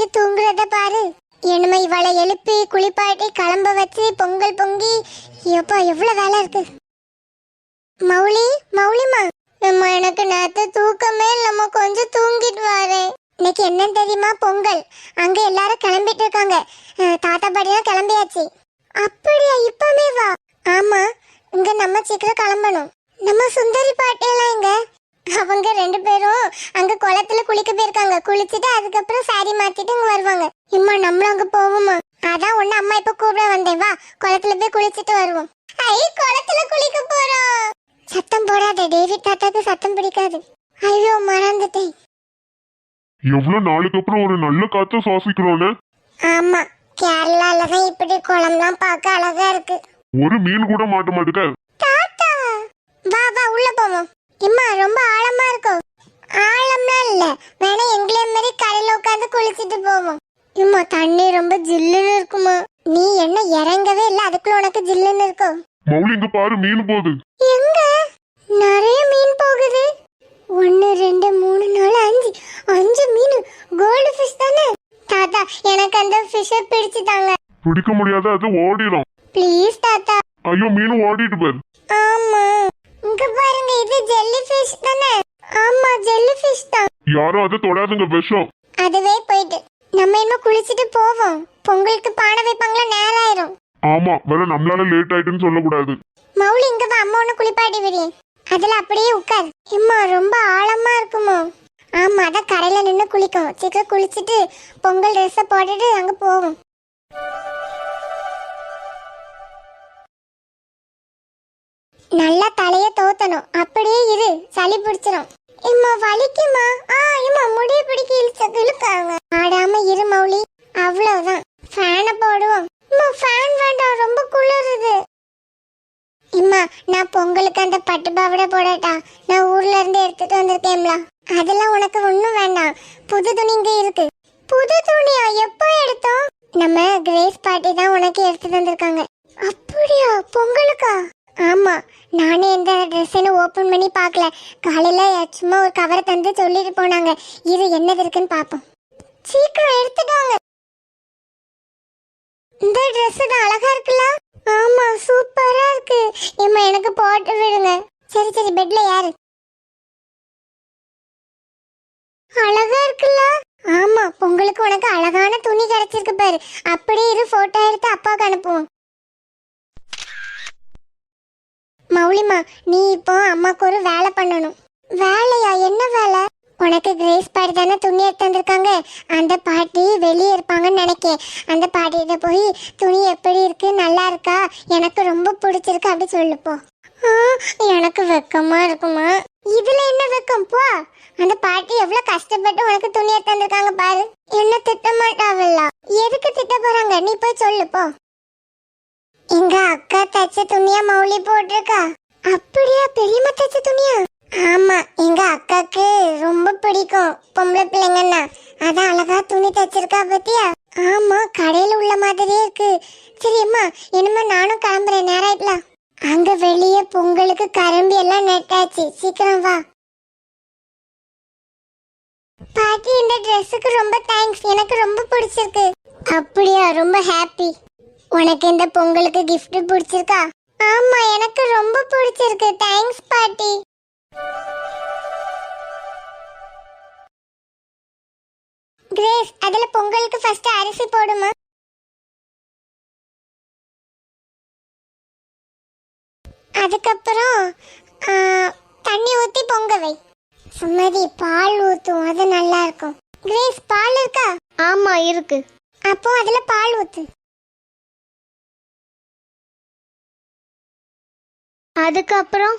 மணிக்கு தூங்குறத பாரு. என்னமா இவளை எழுப்பி குளிப்பாட்டி கிளம்ப வச்சு பொங்கல் பொங்கி எப்பா எவ்வளவு வேலை இருக்கு? மௌலி மௌலிமா நம்ம எனக்கு நேத்து தூக்கமே நம்ம கொஞ்சம் தூங்கிட்டு வரேன் இன்னைக்கு என்னன்னு தெரியுமா? பொங்கல். அங்க எல்லாரும் கிளம்பிட்டு இருக்காங்க. தாத்தா பாட்டிலாம் கிளம்பியாச்சு. அப்படியா? இப்பவே வா. ஆமா இங்க நம்ம சீக்கிரம் கிளம்பணும். நம்ம சுந்தரி பாட்டியெல்லாம் எங்க? அவங்க ரெண்டு பேரும் அங்க குளத்துல குளிக்க போயிருக்காங்க. குளிச்சுட்டு அதுக்கப்புறம் சாரி மாத்திட்டு இங்க வருவாங்க. இம்மா நம்மளும் அங்க போவோமா? அதான் ஒண்ணு அம்மா இப்ப கூப்பிட வந்தேன். வா குளத்துல போய் குளிச்சுட்டு வருவோம். ஐ குளத்துல குளிக்க போறோம். சத்தம் போடாத டேவிட் தாத்தாக்கு சத்தம் பிடிக்காது. ஐயோ மறந்துட்டேன். எவ்வளவு நாளுக்கு அப்புறம் ஒரு நல்ல காத்த சுவாசிக்கிறோன்னு ஆமா கேரளால தான் இப்படி குளம்லாம் பார்க்க அழகா இருக்கு. ஒரு மீன் கூட மாட்ட மாட்டுக்க. தாத்தா! வா வா உள்ள போவோம். இம்மா ரொம்ப ஆழமா இருக்கும் ஆழம்லாம் இல்ல. வேணா எங்களே மாதிரி கரையில உட்காந்து குளிச்சிட்டு போவோம். இம்மா தண்ணி ரொம்ப ஜில்லுன்னு இருக்குமா? நீ என்ன இறங்கவே இல்ல? அதுக்குள்ள உனக்கு ஜில்லுன்னு இருக்கும் மௌலி இங்க பாரு மீன் போகுது. எங்க? நிறைய மீன் போகுது. ஒன்னு ரெண்டு மூணு நாலு அஞ்சு. அஞ்சு மீன். கோல்டு ஃபிஷ் தானே? தாத்தா எனக்கு அந்த ஃபிஷ்ஷை பிடிச்சு தாங்க. பிடிக்க முடியாத அது ஓடிடும் ப்ளீஸ் தாத்தா. ஐயோ மீன் ஓடிட்டு பாரு. ஆமா. இங்க பாருங்க இது ஜெல்லி ஃபிஷ் தானே? ஆமா ஜெல்லி ஃபிஷ் தான். யாரும் அதை தொடாதுங்க விஷம். அதுவே போயிட்டு நம்ம இன்னும் குளிச்சிட்டு போவோம். பொங்கலுக்கு பானை வைப்பாங்களா நேரம் ஆயிரும் ஆமா வேற நம்மளால லேட் ஆயிட்டுன்னு சொல்லக்கூடாது. மௌலி இங்க வா அம்மா ஒண்ணு குளிப்பாட்டி விடுறேன் அதுல அப்படியே உட்கார். இம்மா ரொம்ப ஆழமா இருக்குமோ. ஆமா அதான் கரையில நின்னு குளிக்கும். சீக்கிரம் குளிச்சிட்டு பொங்கல் ட்ரெஸ்ஸை போட்டுட்டு அங்க போவோம். நல்லா தலைய தோத்தணும். அப்படியே இரு. சளி பிடிச்சிரும். இம்மா வலிக்குமா? ஆ இம்மா முடிய பிடிக்க இழுச்ச இழுக்காங்க. ஆடாம இரு மௌலி. அவ்வளவுதான். ஃபேனை போடுவோம். இம்மா ஃபேன் வேண்டாம். ரொம்ப குளிருது. இம்மா நான் பொங்கலுக்கு அந்த பட்டு பாவடை போடட்டா? நான் ஊர்ல இருந்து எடுத்துட்டு வந்திருக்கேன்ல அதெல்லாம் உனக்கு ஒன்றும் வேண்டாம். புது துணி இங்கே இருக்கு. புது துணியா? எப்போ எடுத்தோம்? நம்ம கிரேஸ் பாட்டி தான் உனக்கு எடுத்து தந்திருக்காங்க அப்படியா? பொங்கலுக்கா? ஆமா நானே எந்த ட்ரெஸ்ஸுன்னு ஓப்பன் பண்ணி பார்க்கல. காலையில சும்மா ஒரு கவரை தந்து சொல்லிட்டு போனாங்க. இது என்னது இருக்குன்னு பார்ப்போம். சீக்கிரம் எடுத்துட்டாங்க இந்த ட்ரெஸ் தான் அழகா இருக்குல்ல? ஆமா சூப்பரா இருக்கு. ஏமா எனக்கு போட்டு விடுங்க. சரி சரி பெட்ல யாரு அழகா இருக்குல்ல? ஆமா பொங்கலுக்கு உனக்கு அழகான துணி கிடைச்சிருக்கு பாரு. அப்படியே இரு போட்டோ எடுத்து அப்பாவுக்கு அனுப்புவோம். மௌலிமா நீ இப்போ அம்மாக்கு ஒரு வேலை பண்ணணும். வேலையா? என்ன வேலை? உனக்கு கிரேஸ் பாட்டி தானே துணி எடுத்துருக்காங்க அந்த பாட்டி வெளியே இருப்பாங்கன்னு நினைக்கேன். அந்த பாட்டிகிட்ட போய் துணி எப்படி இருக்கு? நல்லா இருக்கா? எனக்கு ரொம்ப பிடிச்சிருக்கு. அப்படி சொல்லுப்போ எனக்கு வெக்கமா இருக்குமா? இதுல என்ன வெக்கம்? போ. அந்த பாட்டி எவ்வளவு கஷ்டப்பட்டு உனக்கு துணி எடுத்துருக்காங்க பாரு. என்ன திட்ட மாட்டாவல்ல எதுக்கு திட்ட போறாங்க? நீ போய் சொல்லு போ. எங்க அக்கா தச்ச துணியா மௌலி போட்டிருக்கா. அப்படியா? பெரியம்மா தச்ச துணியா? ஆமா எங்க அக்காக்கு ரொம்ப பிடிக்கும். பொம்பளை பிள்ளைங்கன்னா. அதான் அழகா துணி தச்சிருக்கா பத்தியா? ஆமா கடையில உள்ள மாதிரியே இருக்கு. சரி அம்மா இனிமே நானும் கிளம்புறேன். நேரம் ஆயிடலாம் அங்க வெளியே பொங்கலுக்கு கரும்பு எல்லாம் நட்டாச்சு. சீக்கிரம் வா. பாட்டி இந்த ட்ரெஸ்ஸுக்கு ரொம்ப தேங்க்ஸ் எனக்கு ரொம்ப பிடிச்சிருக்கு. அப்படியா? ரொம்ப ஹாப்பி உனக்கு இந்த பொங்கலுக்கு gift பிடிச்சிருக்கா? ஆமா எனக்கு ரொம்ப பிடிச்சிருக்கு. தேங்க்ஸ் பாட்டி. கிரேஸ் அதுல பொங்கலுக்கு ஃபர்ஸ்ட் அரிசி போடுமா? அதுக்கப்புறம் ஆ, தண்ணி ஊத்தி பொங்க வை. சுமதி பால் ஊத்தும். அது நல்லா இருக்கும். கிரேஸ் பால் இருக்கா? ஆமா இருக்கு. அப்போ அதுல பால் ஊத்து. அதுக்கப்புறம்?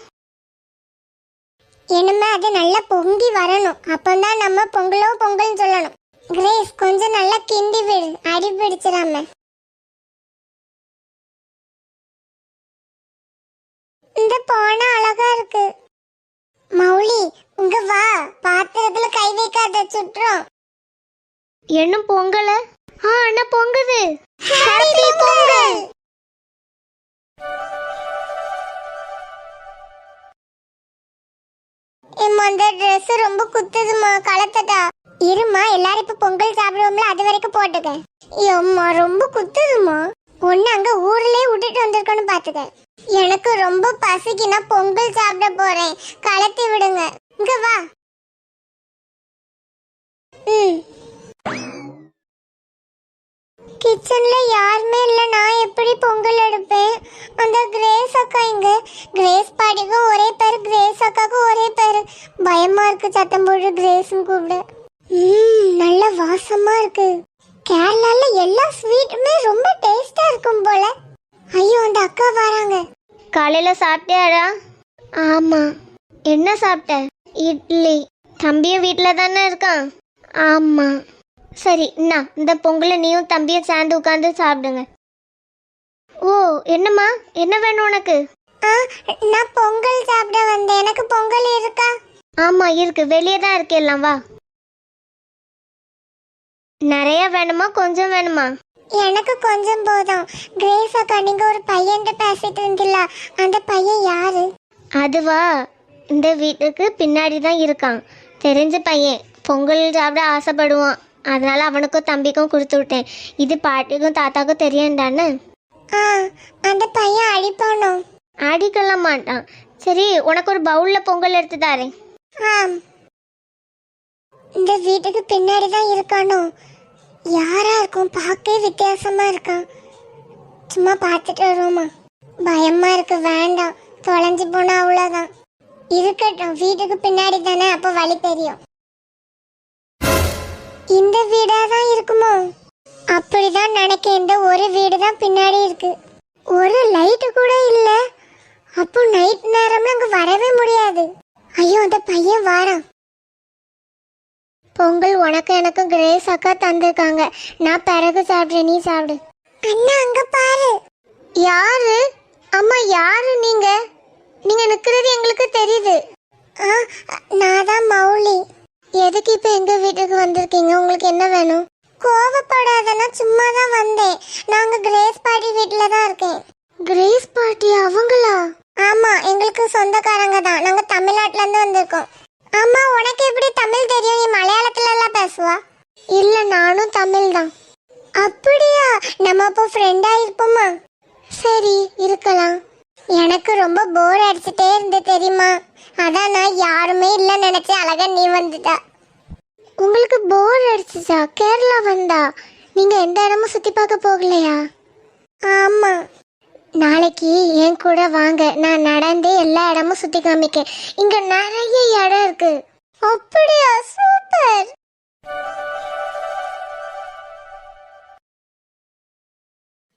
இனிமே அது நல்லா பொங்கி வரணும். அப்பதான் நம்ம பொங்கலோ பொங்கல்னு சொல்லணும். கிரேஸ் கொஞ்சம் நல்லா கிண்டி விடு. அடி பிடிச்சிடாம. இந்த பானை அழகா இருக்கு. மௌலி இங்க வா. பாத்திரத்துல கை வைக்காத சுற்றும் என்ன பொங்கல? ஆ அண்ணா பொங்குது ஹாப்பி பொங்கல்! எம்மா அந்த ட்ரெஸ் ரொம்ப குத்துதுமா கலத்ததா. இருமா எல்லாரும் இப்ப பொங்கல் சாப்பிடுவோம்ல அது வரைக்கும் போட்டுக்க. எம்மா ரொம்ப குத்துதுமா ஒன்னு அங்க ஊர்லயே விட்டுட்டு வந்திருக்கணும் பாத்துக்க. எனக்கு ரொம்ப பசிக்குன்னா பொங்கல் சாப்பிட போறேன். கலத்தி விடுங்க. இங்க வா. கிச்சன்ல யாருமே இல்ல. நான் எப்படி பொங்கல் எடுப்பேன்? அந்த கிரேஸ் அக்கா இங்க. கிரேஸ் பாட்டிக்கும் ஒரே பேர் கிரேஸ் அக்காக்கும் ஒரே பேர். பயமா இருக்கு சத்தம் போட்டு கிரேஸ்னு கூப்பிட. ம் நல்ல வாசமா இருக்கு. கேரளால எல்லா ஸ்வீட்டுமே ரொம்ப டேஸ்டா இருக்கும் போல. ஐயோ அந்த அக்கா வராங்க. காலையில் சாப்பிட்டியாடா? ஆமாம் என்ன சாப்பிட்ட? இட்லி. தம்பியும் வீட்டில் தானே இருக்கான்? ஆமாம் சரி என்ன இந்த பொங்கலை நீயும் தம்பியும் சேர்ந்து உட்காந்து சாப்பிடுங்க. ஓ என்னம்மா? என்ன வேணும் உனக்கு? நான் பொங்கல் சாப்பிட வந்தேன். எனக்கு பொங்கல் இருக்கா? ஆமாம் இருக்கு. வெளியே தான் இருக்கு. எல்லாம் வா. நிறைய வேணுமா? கொஞ்சம் வேணுமா? எனக்கு கொஞ்சம் போதும். கிரேஸ் அக்கா நீங்க ஒரு பையன் பேசிட்டு இருந்தில்ல அந்த பையன் யாரு? அதுவா? இந்த வீட்டுக்கு பின்னாடி தான் இருக்கான். தெரிஞ்ச பையன். பொங்கல் சாப்பிட ஆசைப்படுவான். அதனால அவனுக்கும் தம்பிக்கும் கொடுத்து விட்டேன். இது பாட்டிக்கும் தாத்தாக்கும் தெரியண்டான்னு ஆ அந்த பையன் அடிப்பானோ அடிக்கல மாட்டான். சரி உனக்கு ஒரு பவுல்ல பொங்கல் எடுத்து தாரேன். ஆம். இந்த வீட்டுக்கு பின்னாடி தான் இருக்கானோ யாரா இருக்கும்? பார்க்கவே வித்தியாசமா இருக்கான். சும்மா பார்த்துட்டு வருவோமா? பயமா இருக்கு வேண்டாம். தொலைஞ்சு போனா அவ்வளோதான் இருக்கட்டும் வீட்டுக்கு பின்னாடி தானே அப்போ வழி தெரியும். இந்த வீடா தான் இருக்குமோ? அப்படிதான் நினைக்க இந்த ஒரு வீடு தான் பின்னாடி இருக்கு. ஒரு லைட்டு கூட இல்ல. அப்போ நைட் நேரம்ல அங்க வரவே முடியாது. ஐயோ அந்த பையன் வாரான். பொங்கல் உனக்கு எனக்கும் கிரேஸ் அக்கா தந்திருக்காங்க. நான் பிறகு சாப்பிட்றேன் நீ சாப்பிடு. அண்ணா அங்க பாரு. யாரு? அம்மா யாரு நீங்க? நீங்க நிக்கிறது எங்களுக்கு தெரியுது. ஆ நான் தான் மௌலி. எதுக்கு இப்ப எங்க வீட்டுக்கு வந்திருக்கீங்க? உங்களுக்கு என்ன வேணும்? கோவப்படாதனா சும்மா தான் வந்தேன். நாங்க கிரேஸ் பாட்டி வீட்ல தான் இருக்கேன். கிரேஸ் பாட்டி அவங்களா? ஆமா எங்களுக்கு சொந்தக்காரங்க தான். நாங்க தமிழ்நாட்டுல இருந்து வந்திருக்கோம். ஆமா உனக்கு எப்படி தமிழ் தெரியும்? நீ மலையாளத்துல எல்லாம் பேசுவா? இல்ல நானும் தமிழ் தான். அப்படியா? நம்ம அப்போ ஃப்ரெண்டா இருப்போமா? சரி இருக்கலாம். எனக்கு ரொம்ப போர் அடிச்சுட்டே இருந்து தெரியுமா? அதான் நான் யாருமே இல்ல நினைச்சு அழகா நீ வந்துட்டா. உங்களுக்கு போர் அடிச்சுச்சா? கேரளா வந்தா? நீங்க எந்த இடமும் சுத்தி பார்க்க போகலையா? ஆமா. நாளைக்கு என் கூட வாங்க. நான் நடந்து எல்லா இடமும் சுத்தி காமிக்கேன். இங்க நிறைய இடம் இருக்கு. அப்படியா? சூப்பர்.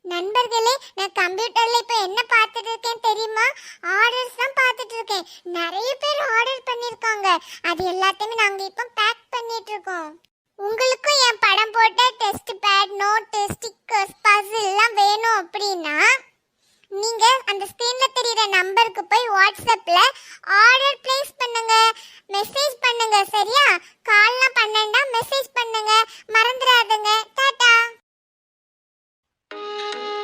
நண்பர்களே நான் கம்ப்யூட்டர்ல இப்ப என்ன பார்த்துட்டு இருக்கேன் தெரியுமா? ஆர்டர்ஸ் தான் பார்த்துட்டு இருக்கேன். நிறைய பேர் ஆர்டர் பண்ணிருக்காங்க அது எல்லாத்தையுமே நாங்க இப்ப பேக் பண்ணிட்டு இருக்கோம். உங்களுக்கும் என் படம் போட்ட test pad note stickers puzzle எல்லாம் வேணும் அப்படின்னா நீங்க அந்த ஸ்கிரீன்ல தெரியுற நம்பருக்கு போய் வாட்ஸ்அப்ல ஆர்டர் பிளேஸ் பண்ணுங்க. மெசேஜ் பண்ணுங்க சரியா? கால்லாம் பண்ணண்டா மெசேஜ் Música